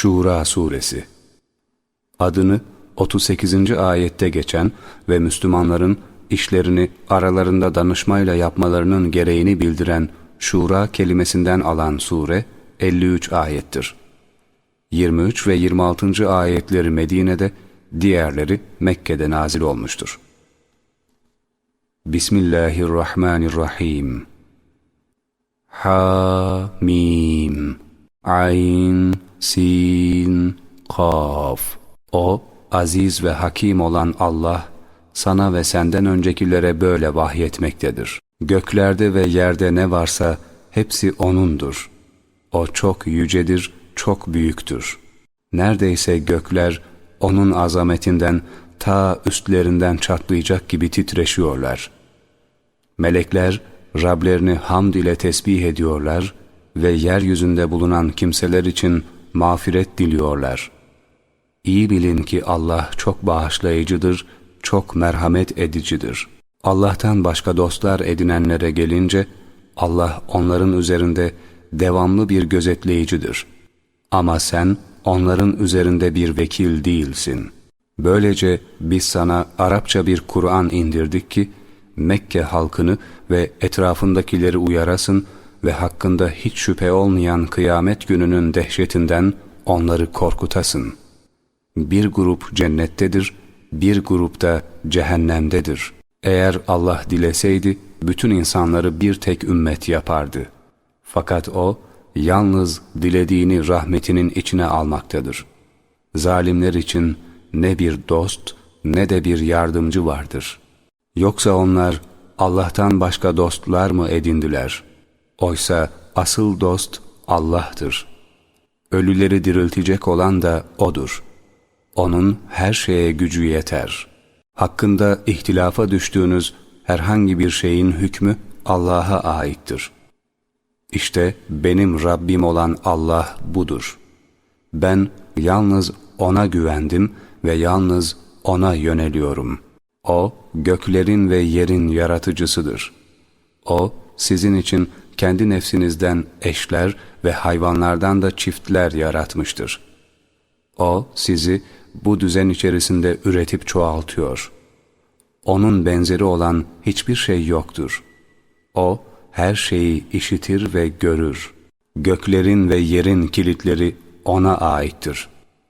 Şura Suresi Adını 38. ayette geçen ve Müslümanların işlerini aralarında danışmayla yapmalarının gereğini bildiren Şura kelimesinden alan sure 53 ayettir. 23 ve 26. ayetleri Medine'de, diğerleri Mekke'de nazil olmuştur. Bismillahirrahmanirrahim. Ha mim ayn sin kaf O aziz ve hakim olan Allah sana ve senden öncekilere böyle vahyetmektedir. Göklerde ve yerde ne varsa hepsi O'nundur. O çok yücedir, çok büyüktür. Neredeyse gökler O'nun azametinden ta üstlerinden çatlayacak gibi titreşiyorlar. Melekler Rablerini hamd ile tesbih ediyorlar ve yeryüzünde bulunan kimseler için mağfiret diliyorlar. İyi bilin ki Allah çok bağışlayıcıdır, çok merhamet edicidir. Allah'tan başka dostlar edinenlere gelince, Allah onların üzerinde devamlı bir gözetleyicidir. Ama sen onların üzerinde bir vekil değilsin. Böylece biz sana Arapça bir Kur'an indirdik ki, Mekke halkını ve etrafındakileri uyarasın ve hakkında hiç şüphe olmayan kıyamet gününün dehşetinden onları korkutasın. Bir grup cennettedir, bir grup da cehennemdedir. Eğer Allah dileseydi, bütün insanları bir tek ümmet yapardı. Fakat O, yalnız dilediğini rahmetinin içine almaktadır. Zalimler için ne bir dost ne de bir yardımcı vardır. Yoksa onlar Allah'tan başka dostlar mı edindiler? Oysa asıl dost Allah'tır. Ölüleri diriltecek olan da O'dur. O'nun her şeye gücü yeter. Hakkında ihtilafa düştüğünüz herhangi bir şeyin hükmü Allah'a aittir. İşte benim Rabbim olan Allah budur. Ben yalnız O'na güvendim ve yalnız O'na yöneliyorum. O, göklerin ve yerin yaratıcısıdır. O, sizin için kendi nefsinizden eşler ve hayvanlardan da çiftler yaratmıştır. O, sizi bu düzen içerisinde üretip çoğaltıyor. Onun benzeri olan hiçbir şey yoktur. O, her şeyi işitir ve görür. Göklerin ve yerin kilitleri O'na aittir.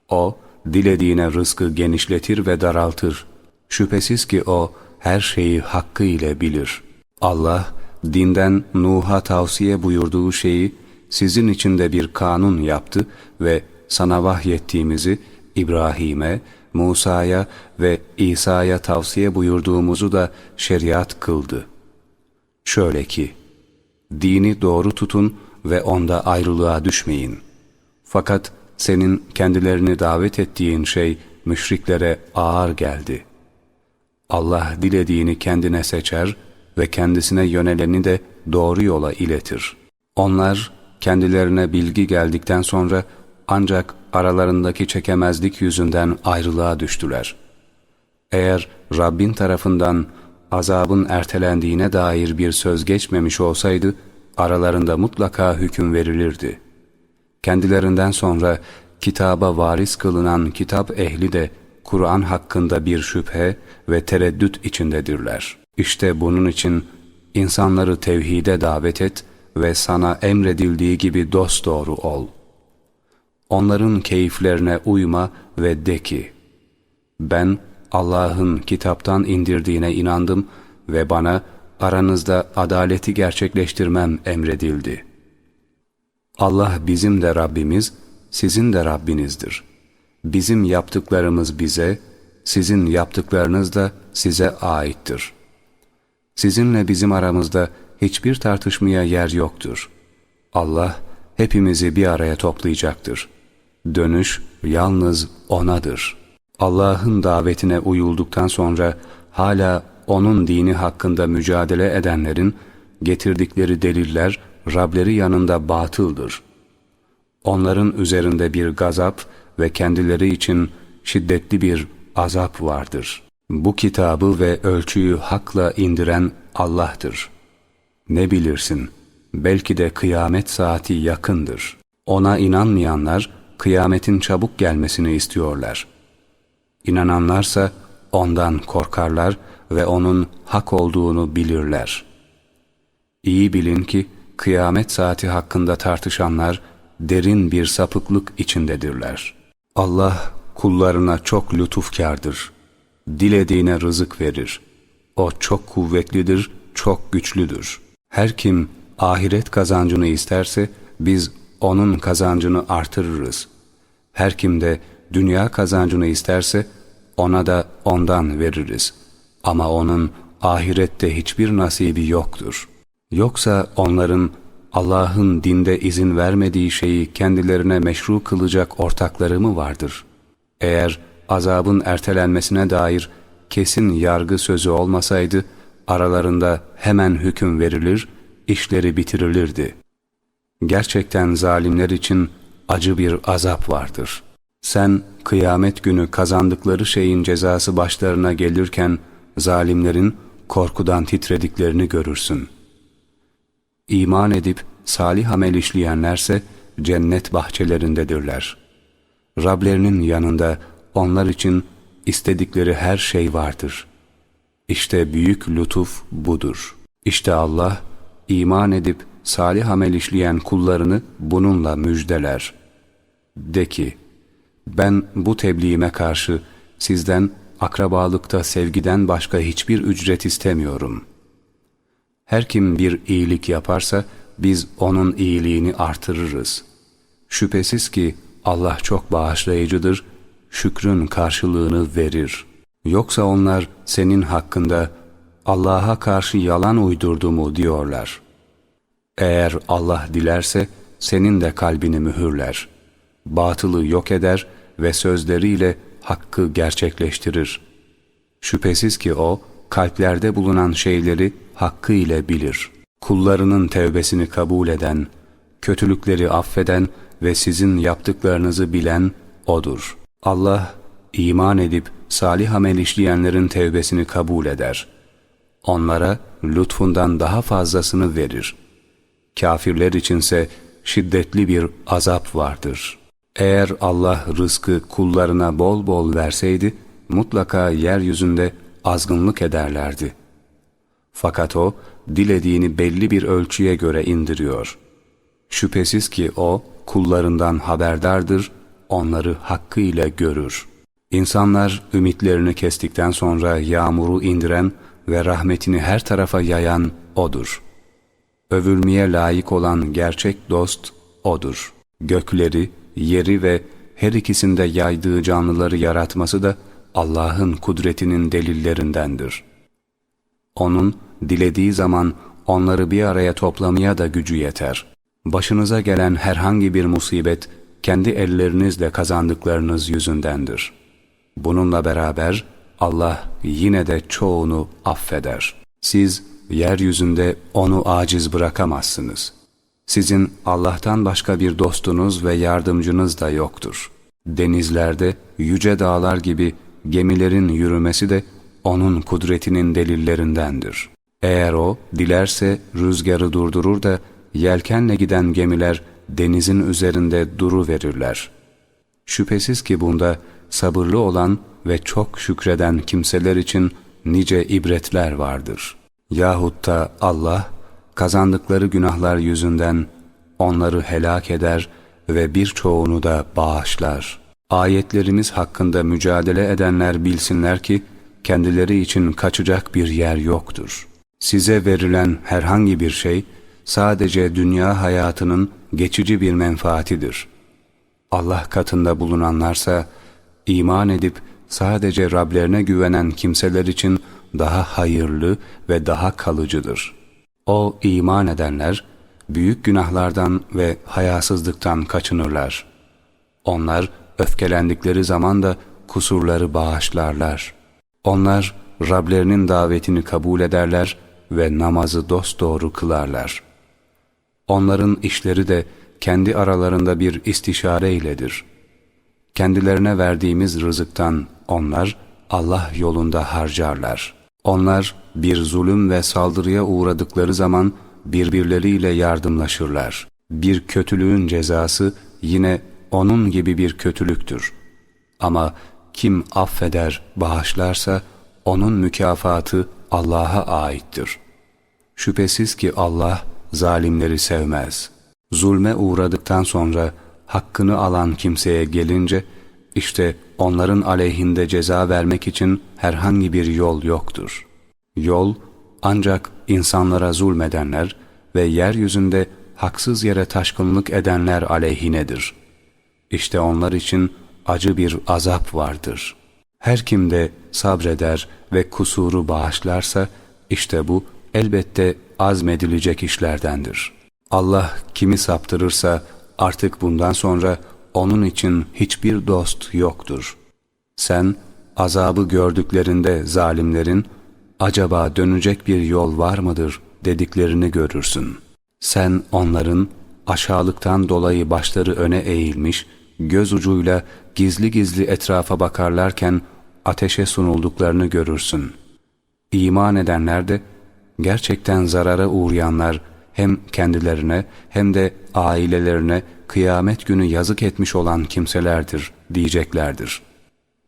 O, dilediğine rızkı genişletir ve daraltır. Şüphesiz ki O, her şeyi hakkı ile bilir. Allah, dinden Nuh'a tavsiye buyurduğu şeyi sizin için de bir kanun yaptı ve sana vahyettiğimizi İbrahim'e, Musa'ya ve İsa'ya tavsiye buyurduğumuzu da şeriat kıldı. Şöyle ki, dini doğru tutun ve onda ayrılığa düşmeyin. Fakat senin kendilerini davet ettiğin şey müşriklere ağır geldi. Allah dilediğini kendine seçer ve kendisine yöneleni de doğru yola iletir. Onlar kendilerine bilgi geldikten sonra ancak aralarındaki çekemezlik yüzünden ayrılığa düştüler. Eğer Rabbin tarafından azabın ertelendiğine dair bir söz geçmemiş olsaydı, aralarında mutlaka hüküm verilirdi. Kendilerinden sonra kitaba varis kılınan kitap ehli de Kur'an hakkında bir şüphe ve tereddüt içindedirler. İşte bunun için insanları tevhide davet et ve sana emredildiği gibi dosdoğru ol. Onların keyiflerine uyma ve de ki, ben Allah'ın kitaptan indirdiğine inandım ve bana aranızda adaleti gerçekleştirmem emredildi. Allah bizim de Rabbimiz, sizin de Rabbinizdir. Bizim yaptıklarımız bize, sizin yaptıklarınız da size aittir. Sizinle bizim aramızda hiçbir tartışmaya yer yoktur. Allah hepimizi bir araya toplayacaktır. Dönüş yalnız O'nadır. Allah'ın davetine uyulduktan sonra hala O'nun dini hakkında mücadele edenlerin getirdikleri deliller Rableri yanında batıldır. Onların üzerinde bir gazap ve kendileri için şiddetli bir azap vardır. Bu kitabı ve ölçüyü hakla indiren Allah'tır. Ne bilirsin, belki de kıyamet saati yakındır. Ona inanmayanlar, kıyametin çabuk gelmesini istiyorlar. İnananlarsa ondan korkarlar ve onun hak olduğunu bilirler. İyi bilin ki kıyamet saati hakkında tartışanlar derin bir sapıklık içindedirler. Allah kullarına çok lütufkardır. Dilediğine rızık verir. O çok kuvvetlidir, çok güçlüdür. Her kim ahiret kazancını isterse biz onun kazancını artırırız. Her kim de dünya kazancını isterse ona da ondan veririz. Ama onun ahirette hiçbir nasibi yoktur. Yoksa onların Allah'ın dinde izin vermediği şeyi kendilerine meşru kılacak ortakları mı vardır? Eğer azabın ertelenmesine dair kesin yargı sözü olmasaydı, aralarında hemen hüküm verilir, işleri bitirilirdi. Gerçekten zalimler için acı bir azap vardır. Sen kıyamet günü kazandıkları şeyin cezası başlarına gelirken zalimlerin korkudan titrediklerini görürsün. İman edip salih amel işleyenlerse cennet bahçelerindedirler. Rablerinin yanında onlar için istedikleri her şey vardır. İşte büyük lütuf budur. İşte Allah iman edip salih amel işleyen kullarını bununla müjdeler. De ki, ben bu tebliğime karşı sizden akrabalıkta sevgiden başka hiçbir ücret istemiyorum. Her kim bir iyilik yaparsa biz onun iyiliğini artırırız. Şüphesiz ki Allah çok bağışlayıcıdır, şükrün karşılığını verir. Yoksa onlar senin hakkında Allah'a karşı yalan uydurdu mu diyorlar. Eğer Allah dilerse senin de kalbini mühürler. Batılı yok eder ve sözleriyle hakkı gerçekleştirir. Şüphesiz ki O, kalplerde bulunan şeyleri hakkı ile bilir. Kullarının tevbesini kabul eden, kötülükleri affeden ve sizin yaptıklarınızı bilen O'dur. Allah, iman edip salih amel işleyenlerin tevbesini kabul eder. Onlara lütfundan daha fazlasını verir. Kafirler içinse şiddetli bir azap vardır. Eğer Allah rızkı kullarına bol bol verseydi, mutlaka yeryüzünde azgınlık ederlerdi. Fakat O, dilediğini belli bir ölçüye göre indiriyor. Şüphesiz ki O, kullarından haberdardır, onları hakkıyla görür. İnsanlar ümitlerini kestikten sonra yağmuru indiren ve rahmetini her tarafa yayan O'dur. Övülmeye layık olan gerçek dost O'dur. Gökleri, yeri ve her ikisinde yaydığı canlıları yaratması da Allah'ın kudretinin delillerindendir. Onun dilediği zaman onları bir araya toplamaya da gücü yeter. Başınıza gelen herhangi bir musibet kendi ellerinizle kazandıklarınız yüzündendir. Bununla beraber Allah yine de çoğunu affeder. Siz yeryüzünde onu aciz bırakamazsınız. Sizin Allah'tan başka bir dostunuz ve yardımcınız da yoktur. Denizlerde yüce dağlar gibi gemilerin yürümesi de onun kudretinin delillerindendir. Eğer o dilerse rüzgarı durdurur da yelkenle giden gemiler denizin üzerinde duru verirler. Şüphesiz ki bunda sabırlı olan ve çok şükreden kimseler için nice ibretler vardır. Yahut da Allah kazandıkları günahlar yüzünden onları helak eder ve birçoğunu da bağışlar. Ayetlerimiz hakkında mücadele edenler bilsinler ki kendileri için kaçacak bir yer yoktur. Size verilen herhangi bir şey sadece dünya hayatının geçici bir menfaatidir. Allah katında bulunanlarsa iman edip sadece Rablerine güvenen kimseler için daha hayırlı ve daha kalıcıdır. O iman edenler büyük günahlardan ve hayasızlıktan kaçınırlar. Onlar öfkelendikleri zaman da kusurları bağışlarlar. Onlar Rablerinin davetini kabul ederler ve namazı dosdoğru kılarlar. Onların işleri de kendi aralarında bir istişare iledir. Kendilerine verdiğimiz rızıktan onlar Allah yolunda harcarlar. Onlar bir zulüm ve saldırıya uğradıkları zaman birbirleriyle yardımlaşırlar. Bir kötülüğün cezası yine onun gibi bir kötülüktür. Ama kim affeder, bağışlarsa onun mükafatı Allah'a aittir. Şüphesiz ki Allah zalimleri sevmez. Zulme uğradıktan sonra hakkını alan kimseye gelince işte onların aleyhinde ceza vermek için herhangi bir yol yoktur. Yol ancak insanlara zulmedenler ve yeryüzünde haksız yere taşkınlık edenler aleyhinedir. İşte onlar için acı bir azap vardır. Her kim de sabreder ve kusuru bağışlarsa işte bu elbette azmedilecek işlerdendir. Allah kimi saptırırsa artık bundan sonra onun için hiçbir dost yoktur. Sen azabı gördüklerinde zalimlerin acaba dönecek bir yol var mıdır dediklerini görürsün. Sen onların aşağılıktan dolayı başları öne eğilmiş, göz ucuyla gizli gizli etrafa bakarlarken ateşe sunulduklarını görürsün. İman edenler de gerçekten zarara uğrayanlar hem kendilerine hem de ailelerine kıyamet günü yazık etmiş olan kimselerdir diyeceklerdir.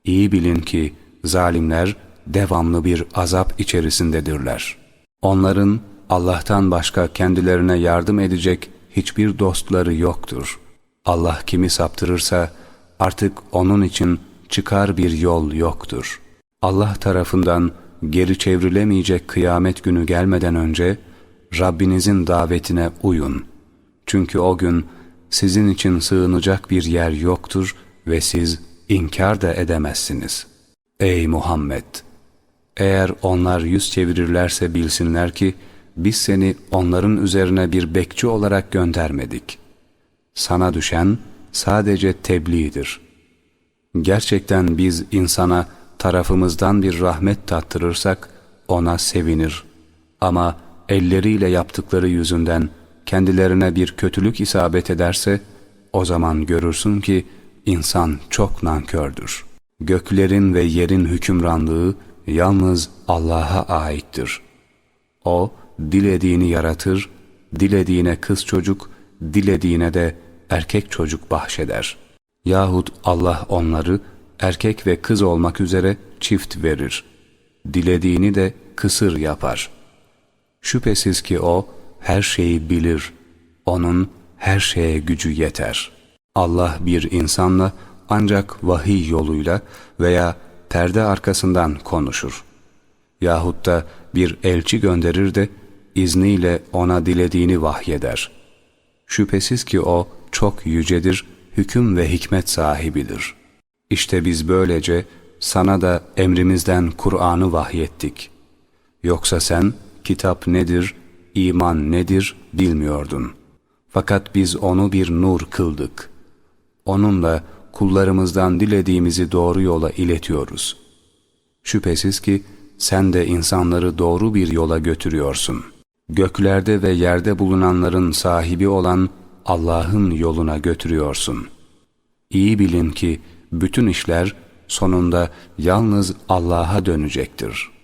İyi bilin ki zalimler devamlı bir azap içerisindedirler. Onların Allah'tan başka kendilerine yardım edecek hiçbir dostları yoktur. Allah kimi saptırırsa artık onun için çıkar bir yol yoktur. Allah tarafından geri çevrilemeyecek kıyamet günü gelmeden önce Rabbinizin davetine uyun. Çünkü o gün sizin için sığınacak bir yer yoktur ve siz inkar da edemezsiniz. Ey Muhammed! Eğer onlar yüz çevirirlerse bilsinler ki biz seni onların üzerine bir bekçi olarak göndermedik. Sana düşen sadece tebliğdir. Gerçekten biz insana tarafımızdan bir rahmet tattırırsak ona sevinir. Ama elleriyle yaptıkları yüzünden kendilerine bir kötülük isabet ederse o zaman görürsün ki insan çok nankördür. Göklerin ve yerin hükümranlığı yalnız Allah'a aittir. O dilediğini yaratır, dilediğine kız çocuk, dilediğine de erkek çocuk bahşeder. Yahut Allah onları erkek ve kız olmak üzere çift verir. Dilediğini de kısır yapar. Şüphesiz ki O her şeyi bilir. Onun her şeye gücü yeter. Allah bir insanla ancak vahiy yoluyla veya perde arkasından konuşur. Yahut da bir elçi gönderir de izniyle ona dilediğini vahyeder. Şüphesiz ki o çok yücedir, hüküm ve hikmet sahibidir. İşte biz böylece sana da emrimizden Kur'an'ı vahyettik. Yoksa sen kitap nedir, iman nedir bilmiyordun. Fakat biz onu bir nur kıldık. Onunla kullarımızdan dilediğimizi doğru yola iletiyoruz. Şüphesiz ki sen de insanları doğru bir yola götürüyorsun. Göklerde ve yerde bulunanların sahibi olan Allah'ın yoluna götürüyorsun. İyi bilin ki bütün işler sonunda yalnız Allah'a dönecektir.''